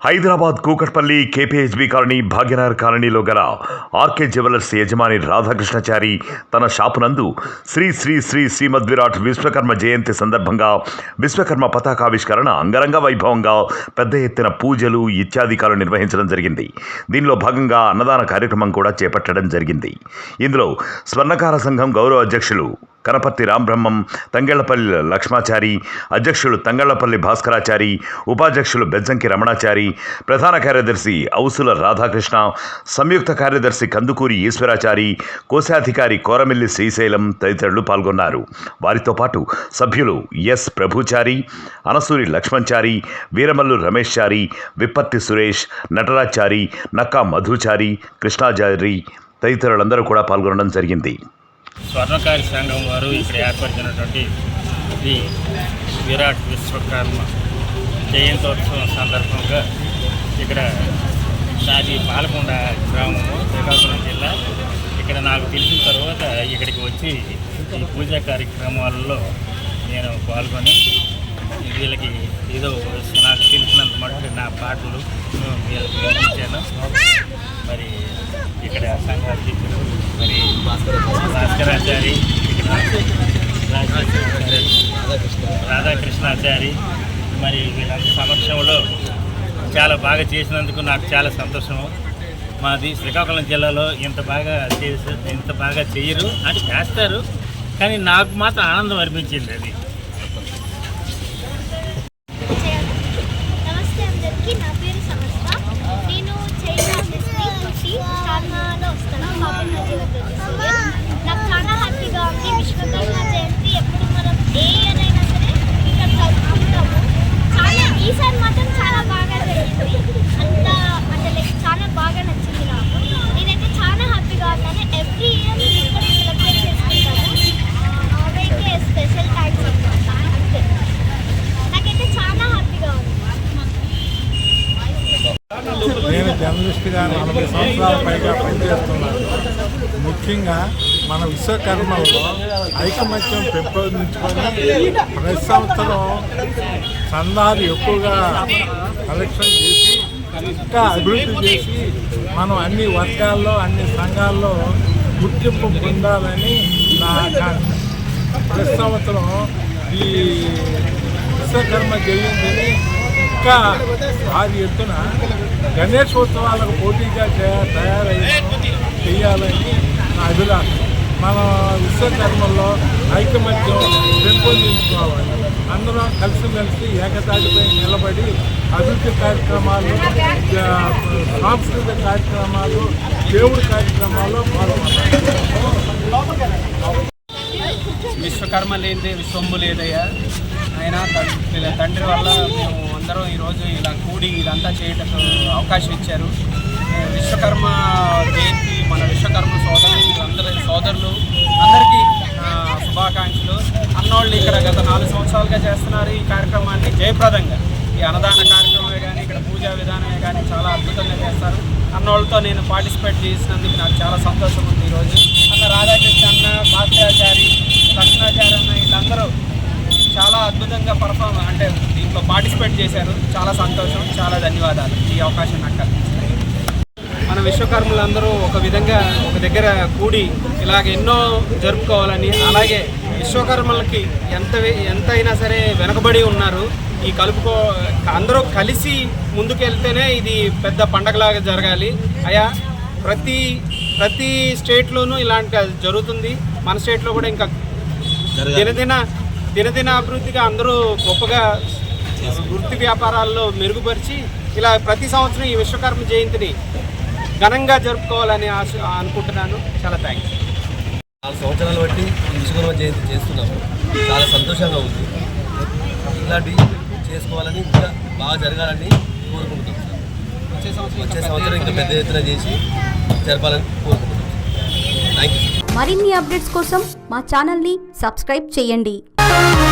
Hyderabad Kukatpally KPHB colony Bhagyanagar కాలనీలో గల RK jewellers యజమాని రాధాకృష్ణచారి తన షాపునందు శ్రీ శ్రీ శ్రీ శ్రీమద్ విరాట్ విశ్వకర్మ జయంతి సందర్భంగా విశ్వకర్మ పతాకావిష్కరణ అంగరంగ వైభవంగా పెద్ద ఎత్తున పూజలు ఇత్యాదికాలు నిర్వహించడం జరిగింది. దీనిలో భాగంగా అన్నదాన కార్యక్రమం కూడా చేపట్టడం జరిగింది. ఇందులో స్వర్ణకార సంఘం గౌరవ అధ్యక్షులు కనపర్తి రాంబ్రహ్మం తంగళ్ళపల్లి లక్ష్మాచారి అధ్యక్షులు తంగళ్ళపల్లి భాస్కరాచారి ఉపాధ్యక్షులు బెజ్జంకి రమణాచారి ప్రధాన కార్యదర్శి ఔసుల రాధాకృష్ణ సంయుక్త కార్యదర్శి కందుకూరి ఈశ్వరాచారి కోశాధికారి కోరమిల్లి శ్రీశైలం తదితరులు పాల్గొన్నారు. వారితో పాటు సభ్యులు ఎస్ ప్రభుచారి అనసూరి లక్ష్మణ్చారి వీరమల్లు రమేష్ చారి విప్పత్తి సురేష్ నటరాచారి నక్కా మధుచారి కృష్ణాచారి తదితరులందరూ కూడా పాల్గొనడం జరిగింది. స్వర్ణకారి సంఘం వారు ఇక్కడ ఏర్పరిచినటువంటి ఈ విరాట్ విశ్వకర్మ జయంతోత్సవం సందర్భంగా ఇక్కడ నాది పాలకొండ గ్రామము శ్రీకాకుళం జిల్లా. ఇక్కడ నాకు తెలిసిన తర్వాత ఇక్కడికి వచ్చి ఈ పూజా కార్యక్రమాలలో నేను పాల్గొని వీళ్ళకి ఏదో నాకు తెలిసినంత మటుకు నా పాటలు వీళ్ళకి వినిపించాను. మరి ఇక్కడ సంఘాధ్యక్షుడు మరి భాస్కరాచారి ఇక్కడ రాధాకృష్ణాచారి మరి వీళ్ళందరి సమక్షంలో చాలా బాగా చేసినందుకు నాకు చాలా సంతోషం మాది శ్రీకాకుళం జిల్లాలో ఇంత బాగా చేసి ఇంత బాగా చేయరు అంటే చేస్తారు కానీ నాకు మాత్రం ఆనందం అనిపించింది అది నమస్తే అందరికీ నా పేరు సమస్త నేను చైనా డిస్ట్రిక్ట్ నుంచి చార్మాలో వస్తాను బాబు నదిలో నాకు చాలా హ్యాపీగా ఉంది విశ్వకర్మ జయంతి ఎప్పుడు మనం ఏ ఇయర్ అయినా సరే ఇక్కడ జరుపుకుంటాము చాలా ఈసారి మాత్రం చాలా బాగా జరిగింది అంత అంటే లైక్ చాలా బాగా నచ్చింది నాకు నేనైతే చాలా హ్యాపీగా ఉన్నాను ఎవ్రీ ఇయర్ మేము ఇక్కడ సెలబ్రేట్ చేసుకుంటాము అవైతే స్పెషల్ థ్యాంక్స్ అనమాట అంతే నాకైతే చాలా హ్యాపీగా ఉంది నేను జర్నలిస్ట్గా నలభై సంవత్సరాల పైగా పనిచేస్తున్నాను ముఖ్యంగా మన విశ్వకర్మలో ఐకమత్యం పెంపొందించుకొని ప్రతి సంవత్సరం చందాలు ఎక్కువగా కలెక్షన్ చేసి ఇంకా అభివృద్ధి చేసి మనం అన్ని వర్గాల్లో అన్ని సంఘాల్లో గుర్తింపు పొందాలని నా ఆకాంక్ష. ప్రతి సంవత్సరం ఈ విశ్వకర్మ జయంతిని ఇంకా భారీ ఎత్తున గణేశోత్సవాలకు పోటీగా తయారై చేయాలని నా అభిలాష. మన విశ్వకర్మల్లో ఐకమత్యం పెంపొందించుకోవాలి. అందరం కలిసిమెలిసి ఏకతాటిపై నిలబడి అభివృద్ధి కార్యక్రమాలు సాంస్కృతిక కార్యక్రమాలు దేవుడి కార్యక్రమాలు పాల్గొనాలి విశ్వకర్మ లేదే విశ్వంబు లేదయ్యా. ఆయన తండ్రి వల్ల మేము అందరూ ఈరోజు ఇలా కూడి ఇదంతా చేయటకు అవకాశం ఇచ్చారు. విశ్వకర్మ జయంతి మన విశ్వకర్మ సోదరులు అందరి సోదరులు అందరికీ శుభాకాంక్షలు. అన్నోళ్ళు ఇక్కడ గత నాలుగు సంవత్సరాలుగా చేస్తున్నారు ఈ కార్యక్రమాన్ని జయప్రదంగా. ఈ అన్నదాన కార్యక్రమమే కానీ ఇక్కడ పూజా విధానమే కానీ చాలా అద్భుతంగా చేస్తారు. అన్నోళ్ళతో నేను పార్టిసిపేట్ చేసినందుకు నాకు చాలా సంతోషం ఉంది ఈరోజు. అన్న రాధాకృష్ణ అన్న భాస్కరాచారి కృష్ణాచారి అన్న వీళ్ళందరూ అద్భుతంగా పర్ఫామ్ అంటే దీంట్లో పార్టిసిపేట్ చేశారు. చాలా సంతోషం చాలా ధన్యవాదాలు. ఈ అవకాశం నాకు కల్పించారు మన విశ్వకర్మలందరూ ఒక విధంగా ఒక దగ్గర కూడి ఇలాగ ఎన్నో జరుపుకోవాలని అలాగే విశ్వకర్మలకి ఎంత ఎంతైనా సరే వెనకబడి ఉన్నారు. ఈ కలుపుకో అందరూ కలిసి ముందుకెళ్తేనే ఇది పెద్ద పండగలాగా జరగాలి. అయా ప్రతి ప్రతి స్టేట్లోనూ ఇలాంటి జరుగుతుంది. మన స్టేట్లో కూడా ఇంకా దినదిన దినదిన అభివృద్ధిగా అందరూ గొప్పగా వృత్తి వ్యాపారాల్లో మెరుగుపరిచి ఇలా ప్రతి సంవత్సరం ఈ విశ్వకర్మ జయంతిని ఘనంగా జరుపుకోవాలని ఆశ అనుకుంటున్నాను. చాలా థ్యాంక్స్ నాలుగు సంవత్సరాలు బట్టి ఈ విశ్వకర్మ జయంతి చేస్తున్నాము. చాలా సంతోషంగా ఉంది. ఇలాంటి చేసుకోవాలని ఇంకా బాగా జరగాలని కోరుకుంటున్నాం. సార్ వచ్చే సంవత్సరం వచ్చే సంవత్సరం ఇంకా పెద్ద ఎత్తున చేసి జరపాలని కోరుకుంటున్నాం. థ్యాంక్ యూ మరిన్ని అప్డేట్స్ కోసం మా ఛానల్ని సబ్స్క్రైబ్ చేయండి. Thank you